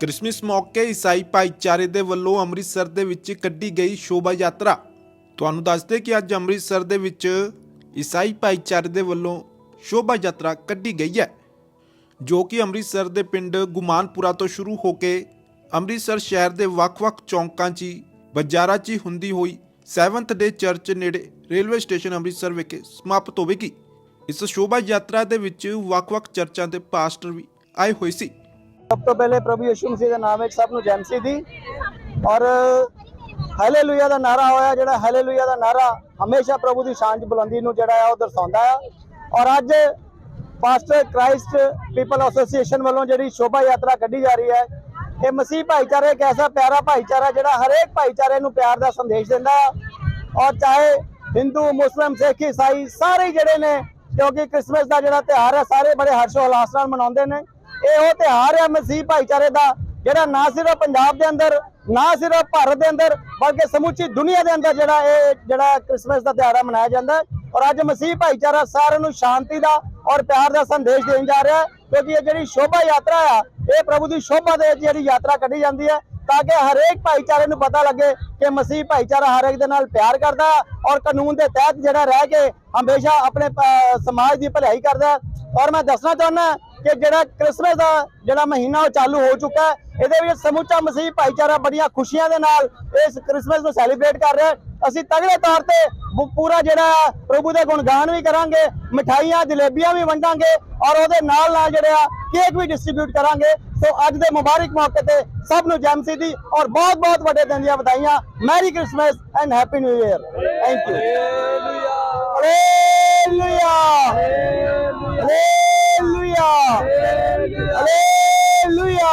Christmas ਮੌਕੇ ਈਸਾਈ ਭਾਈਚਾਰੇ ਦੇ ਵੱਲੋਂ ਅੰਮ੍ਰਿਤਸਰ ਦੇ ਵਿੱਚ ਕੱਢੀ ਗਈ ਸ਼ੋਭਾ ਯਾਤਰਾ। ਤੁਹਾਨੂੰ ਦੱਸਦੇ ਕਿ ਅੱਜ ਅੰਮ੍ਰਿਤਸਰ ਦੇ ਵਿੱਚ ਈਸਾਈ ਭਾਈਚਾਰੇ ਦੇ ਵੱਲੋਂ ਸ਼ੋਭਾ ਯਾਤਰਾ ਕੱਢੀ ਗਈ ਹੈ ਜੋ ਕਿ ਅੰਮ੍ਰਿਤਸਰ ਦੇ ਪਿੰਡ ਗੁਮਾਨਪੁਰਾ ਤੋਂ ਸ਼ੁਰੂ ਹੋ ਕੇ ਅੰਮ੍ਰਿਤਸਰ ਸ਼ਹਿਰ ਦੇ ਵੱਖ-ਵੱਖ ਚੌਂਕਾਂ 'ਚ ਹੀ, ਬਾਜ਼ਾਰਾਂ 'ਚ ਹੀ ਹੁੰਦੀ ਹੋਈ 7th ਡੇ ਚਰਚ ਨੇੜੇ ਰੇਲਵੇ ਸਟੇਸ਼ਨ ਅੰਮ੍ਰਿਤਸਰ ਵਿਖੇ ਸਮਾਪਤ ਹੋਵੇਗੀ। ਇਸ ਸ਼ੋਭਾ ਯਾਤਰਾ ਦੇ ਵਿੱਚ ਵੱਖ-ਵੱਖ ਚਰਚਾਂ ਦੇ ਪਾਸਟਰ ਵੀ ਆਏ ਹੋਏ ਸੀ। ਸਭ ਤੋਂ ਪਹਿਲੇ ਪ੍ਰਭੂ ਯਿਸੂ ਮਸੀਹ ਦੇ ਨਾਮ ਵਿੱਚ ਸਭ ਨੂੰ ਜੈ ਮਸੀਹ ਦੀ। ਔਰ ਹਾਲੇਲੂਇਆ ਦਾ ਨਾਰਾ ਹੋਇਆ, ਜਿਹੜਾ ਹਾਲੇਲੂਇਆ ਦਾ ਨਾਰਾ ਹਮੇਸ਼ਾ ਪ੍ਰਭੂ ਦੀ ਸ਼ਾਨ ਚ ਬੁਲੰਦੀ ਨੂੰ ਜਿਹੜਾ ਆ ਉਹ ਦਰਸਾਉਂਦਾ ਆ। ਔਰ ਅੱਜ ਪਾਸਟਰ ਕ੍ਰਾਈਸਟ ਪੀਪਲ ਐਸੋਸੀਏਸ਼ਨ ਵੱਲੋਂ ਜਿਹੜੀ ਸ਼ੋਭਾ ਯਾਤਰਾ ਕੱਢੀ ਜਾ ਰਹੀ ਹੈ, ਇਹ ਮਸੀਹ ਭਾਈਚਾਰਾ ਇੱਕ ਐਸਾ ਪਿਆਰਾ ਭਾਈਚਾਰਾ ਜਿਹੜਾ ਹਰੇਕ ਭਾਈਚਾਰੇ ਨੂੰ ਪਿਆਰ ਦਾ ਸੰਦੇਸ਼ ਦਿੰਦਾ ਆ। ਔਰ ਚਾਹੇ ਹਿੰਦੂ, ਮੁਸਲਮ, ਸਿੱਖ, ਈਸਾਈ ਸਾਰੇ ਜਿਹੜੇ ਨੇ, ਕਿਉਂਕਿ ਕ੍ਰਿਸਮਸ ਦਾ ਜਿਹੜਾ ਤਿਉਹਾਰ ਹੈ, ਸਾਰੇ ਬੜੇ ਹਰਸ਼ੋ ਉਲਾਸ ਨਾਲ ਮਨਾਉਂਦੇ ਨੇ। ਇਹ ਉਹ ਤਿਉਹਾਰ ਹੈ ਮਸੀਹ ਭਾਈਚਾਰੇ ਦਾ, ਜਿਹੜਾ ਨਾ ਸਿਰਫ ਪੰਜਾਬ ਦੇ ਅੰਦਰ, ਨਾ ਸਿਰਫ ਭਾਰਤ ਦੇ ਅੰਦਰ, ਬਲਕਿ ਸਮੁੱਚੀ ਦੁਨੀਆ ਦੇ ਅੰਦਰ ਜਿਹੜਾ ਇਹ ਜਿਹੜਾ ਕ੍ਰਿਸਮਸ ਦਾ ਤਿਉਹਾਰ ਮਨਾਇਆ ਜਾਂਦਾ ਔਰ ਅੱਜ ਮਸੀਹ ਭਾਈਚਾਰਾ ਸਾਰਿਆਂ ਨੂੰ ਸ਼ਾਂਤੀ ਦਾ ਔਰ ਪਿਆਰ ਦਾ ਸੰਦੇਸ਼ ਦੇਣ ਜਾ ਰਿਹਾ ਹੈ। ਕਿਉਂਕਿ ਇਹ ਜਿਹੜੀ ਸ਼ੋਭਾ ਯਾਤਰਾ ਆ, ਇਹ ਪ੍ਰਭੂ ਦੀ ਸ਼ੋਭਾ ਦੇ ਵਿੱਚ ਜਿਹੜੀ ਯਾਤਰਾ ਕੱਢੀ ਜਾਂਦੀ ਹੈ, ਤਾਂ ਕਿ ਹਰੇਕ ਭਾਈਚਾਰੇ ਨੂੰ ਪਤਾ ਲੱਗੇ ਕਿ ਮਸੀਹ ਭਾਈਚਾਰਾ ਹਰ ਇੱਕ ਦੇ ਨਾਲ ਪਿਆਰ ਕਰਦਾ ਔਰ ਕਾਨੂੰਨ ਦੇ ਤਹਿਤ ਜਿਹੜਾ ਰਹਿ ਕੇ ਹਮੇਸ਼ਾ ਆਪਣੇ ਸਮਾਜ ਦੀ ਭਲਾਈ ਕਰਦਾ। ਔਰ ਮੈਂ ਦੱਸਣਾ ਚਾਹੁੰਦਾ ਕਿ ਜਿਹੜਾ ਕ੍ਰਿਸਮਸ ਦਾ ਜਿਹੜਾ ਮਹੀਨਾ ਉਹ ਚਾਲੂ ਹੋ ਚੁੱਕਾ ਹੈ ਇਹਦੇ ਵਿੱਚ ਸਮੁੱਚਾ ਮਸੀਹ ਭਾਈਚਾਰਾ ਬੜੀਆਂ ਖੁਸ਼ੀਆਂ ਦੇ ਨਾਲ ਇਸ ਕ੍ਰਿਸਮਸ ਨੂੰ ਸੈਲੀਬ੍ਰੇਟ ਕਰ ਰਿਹਾ ਅਸੀਂ ਤਗੜੇ ਤੌਰ ਤੇ ਪੂਰਾ ਜਿਹੜਾ ਪ੍ਰਭੂ ਦੇ ਗੁਣਗਾਨ ਵੀ ਕਰਾਂਗੇ, ਮਠਾਈਆਂ, ਜਲੇਬੀਆਂ ਵੀ ਵੰਡਾਂਗੇ ਔਰ ਉਹਦੇ ਨਾਲ ਨਾਲ ਜਿਹੜੇ ਆ ਕੇਕ ਵੀ ਡਿਸਟ੍ਰੀਬਿਊਟ ਕਰਾਂਗੇ। ਸੋ ਅੱਜ ਦੇ ਮੁਬਾਰਕ ਮੌਕੇ ਤੇ ਸਭ ਨੂੰ ਜੈਮਸੀ ਦੀ ਔਰ ਬਹੁਤ ਬਹੁਤ ਵੱਡੇ ਦਿਨ ਦੀਆਂ ਵਧਾਈਆਂ। Merry Christmas and happy new year thank you hallelujah hallelujah hallelujah